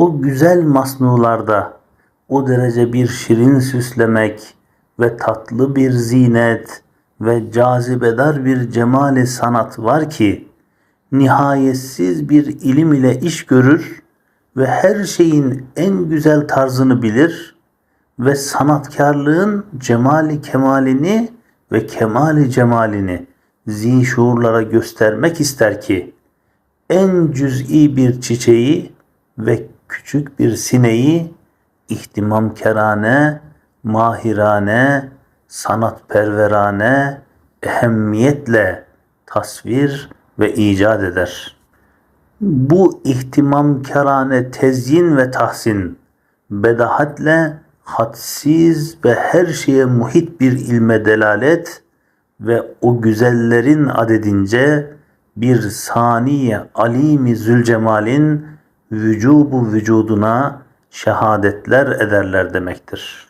o güzel masnularda o derece bir şirin süslemek ve tatlı bir zinet ve cazibedar bir cemali sanat var ki nihayetsiz bir ilim ile iş görür ve her şeyin en güzel tarzını bilir ve sanatkarlığın cemali kemalini ve kemali cemalini zi şuurlara göstermek ister ki en cüz'i bir çiçeği ve küçük bir sineği ihtimamkerane, mahirane, sanatperverane, ehemmiyetle tasvir ve icat eder. Bu ihtimamkarane tezyin ve tahsin, bedahatle hadsiz ve her şeye muhit bir ilme delalet ve o güzellerin adedince bir saniye alimi zülcemalin vücubu vücuduna şehadetler ederler demektir.''